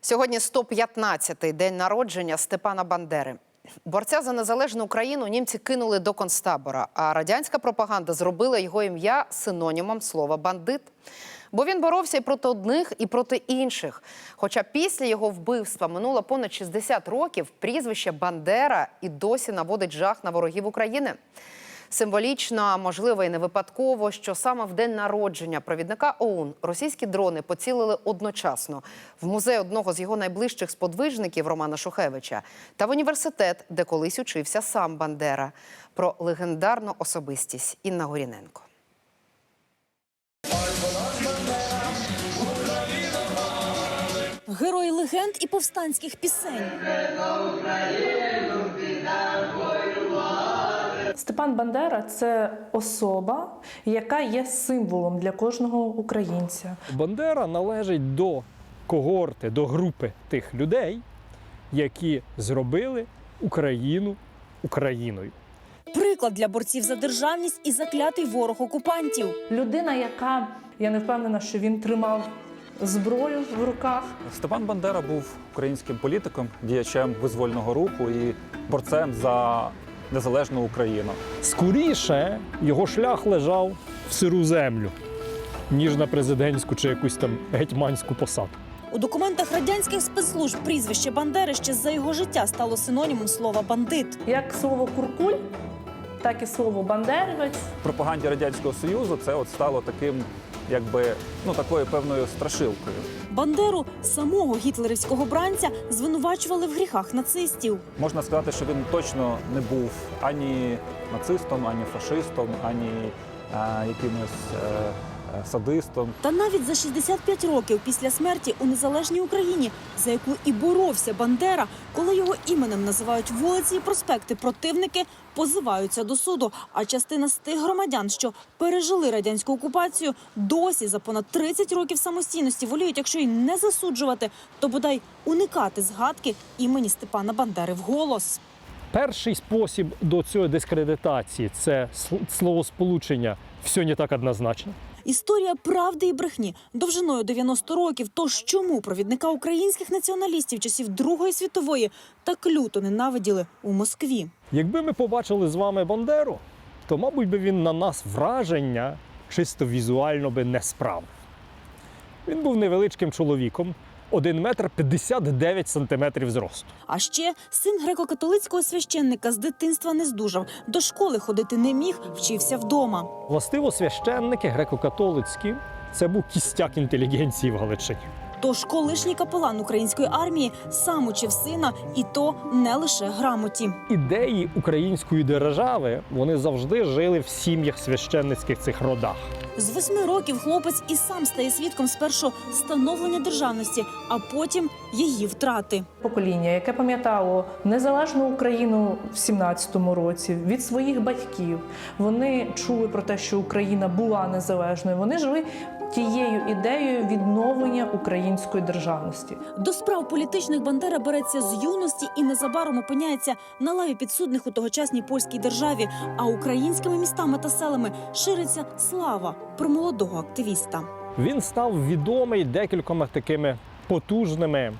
Сьогодні 115-й день народження Степана Бандери. Борця за незалежну Україну німці кинули до концтабора, а радянська пропаганда зробила його ім'я синонімом слова бандит. Бо він боровся і проти одних, і проти інших. Хоча після його вбивства минуло понад 60 років, прізвище Бандера і досі наводить жах на ворогів України. Символічно, можливо, і не випадково, що саме в день народження провідника ОУН російські дрони поцілили одночасно в музей одного з його найближчих сподвижників Романа Шухевича та в університет, де колись учився сам Бандера. Про легендарну особистість Інна Горіненко. Герой легенд і повстанських пісень. Степан Бандера це особа, яка є символом для кожного українця. Бандера належить до когорти, до групи тих людей, які зробили Україну Україною. Приклад для борців за державність і заклятий ворог окупантів. Людина, яка я не впевнена, що він тримав зброю в руках. Степан Бандера був українським політиком, діячем визвольного руху і борцем за незалежну Україну. Скоріше його шлях лежав в сиру землю, ніж на президентську чи якусь там гетьманську посаду. У документах радянських спецслужб прізвище Бандери ще за його життя стало синонімом слова бандит. Як слово куркуль, так і слово бандерівець. В пропаганді радянського союзу це от стало таким, якби ну такою певною страшилкою. Бандеру самого гітлерівського бранця звинувачували в гріхах нацистів. Можна сказати, що він точно не був ані нацистом, ані фашистом, ані е, якимось е, садистом. Та навіть за 65 років після смерті у незалежній Україні, за яку і боровся Бандера, коли його іменем називають вулиці і проспекти, противники позиваються до суду. А частина з тих громадян, що пережили радянську окупацію, досі за понад 30 років самостійності воліють, якщо й не засуджувати, то бодай уникати згадки імені Степана Бандери вголос. Перший спосіб до цієї дискредитації це сл- словосполучення все не так однозначно. Історія правди і брехні довжиною 90 років. Тож чому провідника українських націоналістів часів Другої світової так люто ненавиділи у Москві? Якби ми побачили з вами Бандеру, то, мабуть, би він на нас враження чисто візуально би не справив. Він був невеличким чоловіком, 1 метр 59 сантиметрів зросту. А ще син греко-католицького священника з дитинства не здужав. До школи ходити не міг, вчився вдома. Властиво, священники греко-католицькі це був кістяк інтелігенції в Галичині. Тож колишній капелан української армії сам учив сина, і то не лише грамоті. Ідеї української держави вони завжди жили в сім'ях священницьких цих родах. З восьми років хлопець і сам стає свідком спершу становлення державності, а потім її втрати. Покоління, яке пам'ятало незалежну Україну в 17-му році від своїх батьків, вони чули про те, що Україна була незалежною. Вони жили тією ідеєю відновлення української державності. До справ політичних Бандера береться з юності і незабаром опиняється на лаві підсудних у тогочасній польській державі. А українськими містами та селами шириться слава про молодого активіста. Він став відомий декількома такими потужними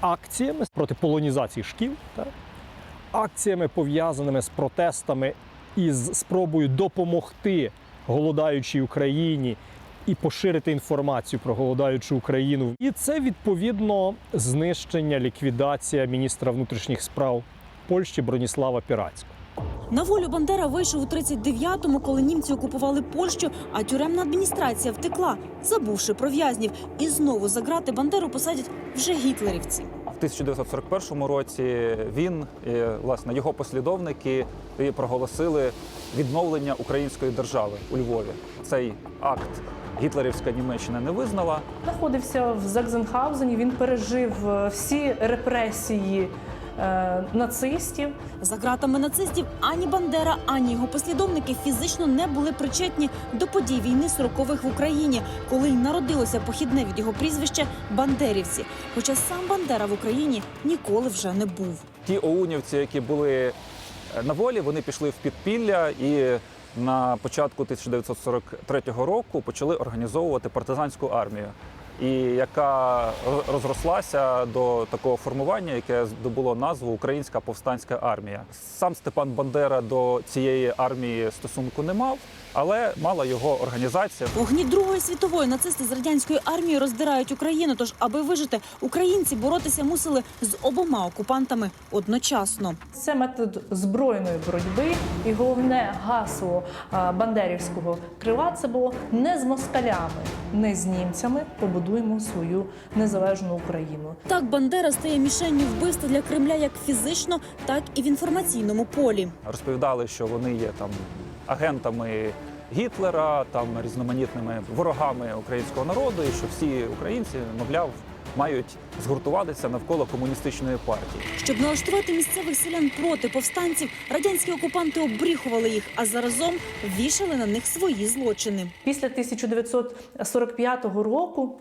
акціями проти полонізації шкіл, так? акціями пов'язаними з протестами і з спробою допомогти голодаючій Україні і поширити інформацію про голодаючу Україну. І це відповідно знищення, ліквідація міністра внутрішніх справ Польщі Броніслава Пірацького. На волю Бандера вийшов у 39-му, коли німці окупували Польщу, а тюремна адміністрація втекла, забувши про в'язнів. І знову за грати Бандеру посадять вже гітлерівці. В 1941 році він, і, власне, його послідовники проголосили відновлення української держави у Львові. Цей акт гітлерівська Німеччина не визнала. Знаходився в Закзенхаузені. Він пережив е, всі репресії е, нацистів. За ґратами нацистів ані Бандера, ані його послідовники фізично не були причетні до подій війни 40-х в Україні, коли й народилося похідне від його прізвища Бандерівці. Хоча сам Бандера в Україні ніколи вже не був. Ті оунівці, які були е, на волі, вони пішли в підпілля і на початку 1943 року почали організовувати партизанську армію. І яка розрослася до такого формування, яке здобуло назву Українська повстанська армія. Сам Степан Бандера до цієї армії стосунку не мав, але мала його організація. У гні Другої світової нацисти з радянської армії роздирають Україну. Тож, аби вижити, українці боротися мусили з обома окупантами одночасно. Це метод збройної боротьби, і головне гасло бандерівського крила це було не з москалями, не з німцями побудуємо свою незалежну Україну. Так Бандера стає мішенню вбивства для Кремля як фізично, так і в інформаційному полі. Розповідали, що вони є там агентами Гітлера, там різноманітними ворогами українського народу, і що всі українці, мовляв, мають згуртуватися навколо комуністичної партії. Щоб налаштувати місцевих селян проти повстанців, радянські окупанти обріхували їх, а заразом вішали на них свої злочини. Після 1945 року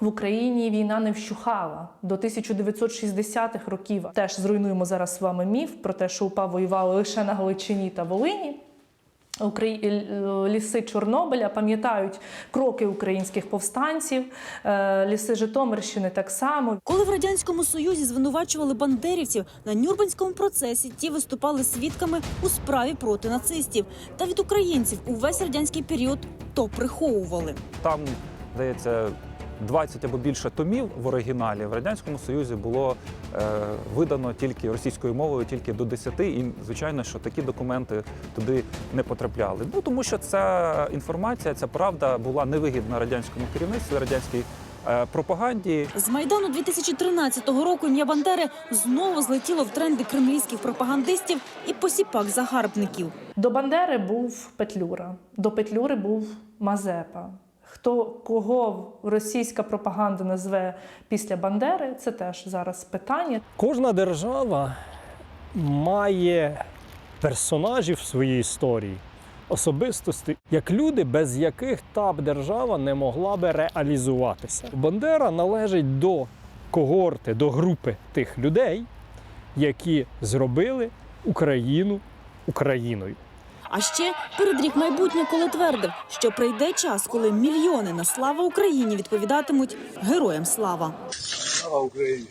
в Україні війна не вщухала до 1960-х років. Теж зруйнуємо зараз з вами міф про те, що УПА воювали лише на Галичині та Волині. Украї- Ліси Чорнобиля пам'ятають кроки українських повстанців, е, ліси Житомирщини так само. Коли в радянському союзі звинувачували бандерівців на нюрбанському процесі, ті виступали свідками у справі проти нацистів. Та від українців увесь радянський період то приховували. Там, здається, 20 або більше томів в оригіналі в радянському союзі було е, видано тільки російською мовою, тільки до 10, і звичайно, що такі документи туди не потрапляли. Ну тому що ця інформація, ця правда була невигідна радянському керівництву, радянській е, пропаганді. З майдану 2013 року ім'я Бандери знову злетіло в тренди кремлівських пропагандистів і посіпак загарбників. До Бандери був Петлюра, до Петлюри був Мазепа. Хто кого російська пропаганда назве після Бандери, це теж зараз питання. Кожна держава має персонажів в своїй історії, особистості, як люди, без яких та б держава не могла би реалізуватися. Бандера належить до когорти, до групи тих людей, які зробили Україну Україною. А ще передрік майбутнє, коли твердив, що прийде час, коли мільйони на слава Україні відповідатимуть героям слава. Слава Україні!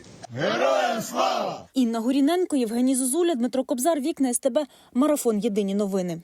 Інна Горіненко, Євгеній Зозуля, Дмитро Кобзар, Вікна СТБ, Марафон Єдині новини.